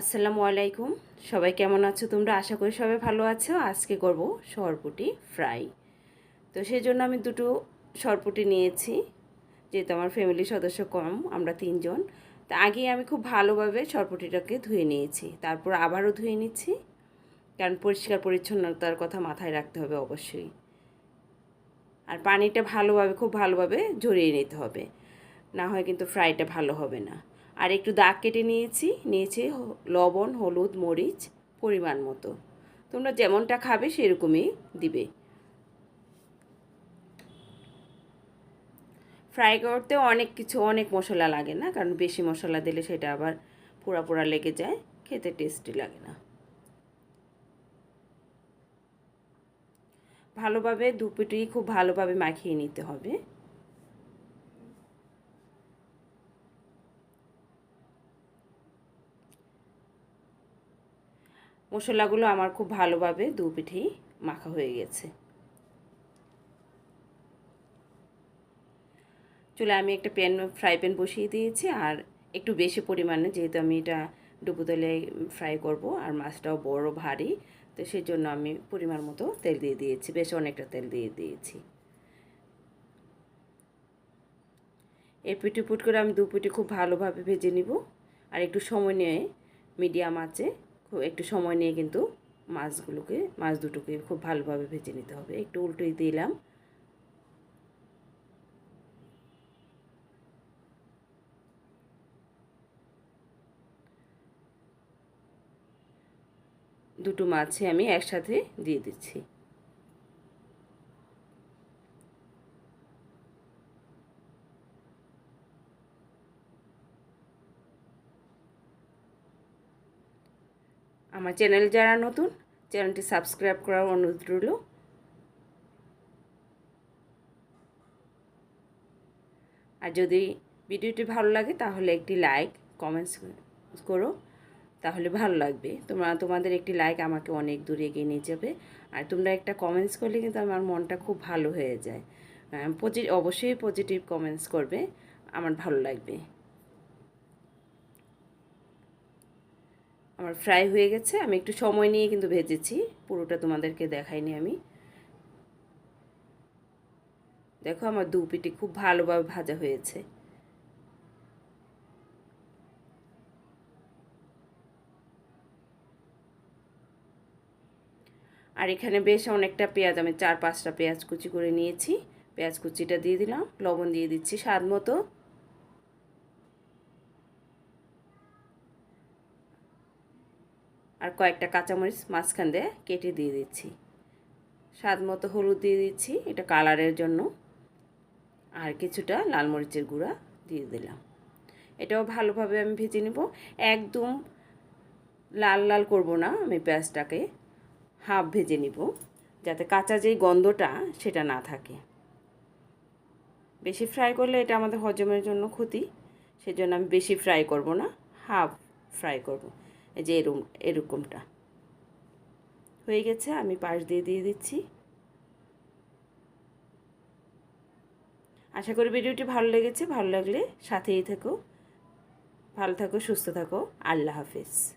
আসসালামু আলাইকুম। সবাই কেমন আছো তোমরা? আশা করি সবাই ভালো আছো। আজকে করব সরপুটি ফ্রাই। তো সেই জন্য আমি দুটো সরপুটি নিয়েছি, যেহেতু আমার ফ্যামিলির সদস্য কম, আমরা তিনজন। তা আগে আমি খুব ভালোভাবে সরপুটিটাকে ধুয়ে নিয়েছি। তারপর আবারও ধুয়ে নিচ্ছি, কারণ পরিষ্কার পরিচ্ছন্নতার কথা মাথায় রাখতে হবে অবশ্যই। আর পানিটা ভালোভাবে, খুব ভালোভাবে ঝরিয়ে নিতে হবে। না হয় কিন্তু ফ্রাইটা ভালো হবে না। আর একটু দাগ কেটে নিয়েছি নিয়েছি লবণ, হলুদ, মরিচ পরিমাণ মতো। তোমরা যেমনটা খাবে সেরকমই দিবে। ফ্রাই করতে অনেক কিছু, অনেক মশলা লাগে না? কারণ বেশি মশলা দিলে সেটা আবার পোড়া পোড়া লেগে যায়, খেতে টেস্টি লাগে না। ভালোভাবে দুপুটি খুব ভালোভাবে মাখিয়ে নিতে হবে। মশলাগুলো আমার খুব ভালোভাবে দু পিঠেই মাখা হয়ে গেছে। চুলে আমি একটা প্যান, ফ্রাই প্যান বসিয়ে দিয়েছি আর একটু বেশি পরিমাণে, যেহেতু আমি এটা ডুবুতলে ফ্রাই করব আর মাছটাও বড় ভারী, তো সেই জন্য আমি পরিমাণ মতো তেল দিয়ে দিয়েছি, বেশ অনেকটা তেল দিয়ে দিয়েছি। এই পিঠে পুট করে আমি দু পিঠে খুব ভালোভাবে ভেজে নিব আর একটু সময় নিয়ে মিডিয়াম আছে একটু সময় নিয়ে কিন্তু মাছগুলোকে, মাছ দুটোকে খুব ভালোভাবে ভেজে নিতে হবে। একটু উল্টোই দিলাম। দুটো মাছে আমি একসাথে দিয়ে দিচ্ছি। আমার চ্যানেল যারা নতুন, চ্যানেলটি সাবস্ক্রাইব করার অনুরোধ রইল। আর যদি ভিডিওটি ভালো লাগে, তাহলে একটি লাইক, কমেন্টস করো, তাহলে ভালো লাগবে। তোমরা, তোমাদের একটি লাইক আমাকে অনেক দূরে এগিয়ে নিয়ে যাবে। আর তোমরা একটা কমেন্টস করলে কিন্তু আমার মনটা খুব ভালো হয়ে যায়। পজি, অবশ্যই পজিটিভ কমেন্টস করবে, আমার ভালো লাগবে। আমার ফ্রাই হয়ে গেছে, আমি একটু সময় নিয়ে কিন্তু ভেজেছি, পুরোটা তোমাদেরকে দেখাইনি আমি। দেখো আমার দু পিটি খুব ভালোভাবে ভাজা হয়েছে। আর এখানে বেশ অনেকটা পেঁয়াজ, আমি চার পাঁচটা পেঁয়াজ কুচি করে নিয়েছি। পেঁয়াজ কুচিটা দিয়ে দিলাম, লবণ দিয়ে দিচ্ছি স্বাদ মতো। আর কয়েকটা কাঁচামরিচ মাঝখান দিয়ে কেটে দিয়ে দিচ্ছি। স্বাদ মতো হলুদ দিয়ে দিচ্ছি এটা কালারের জন্য। আর কিছুটা লাল মরিচের গুঁড়া দিয়ে দিলাম। এটাও ভালোভাবে আমি ভেজে নেব। একদম লাল লাল করব না আমি পেঁয়াজটাকে। হাফ ভেজে নিব যাতে কাঁচা যেই গন্ধটা সেটা না থাকে। বেশি ফ্রাই করলে এটা আমাদের হজমের জন্য ক্ষতি, সেজন্য আমি বেশি ফ্রাই করব না, হাফ ফ্রাই করব। এই যে এরকম এরকমটা। হয়ে গেছে, আমি পাশ দিয়ে দিয়ে দিচ্ছি। আশা করি ভিডিওটি ভালো লেগেছে, ভালো লাগলে সাথেই থাকো। ভালো থাকো, সুস্থ থাকো। আল্লাহ হাফিজ।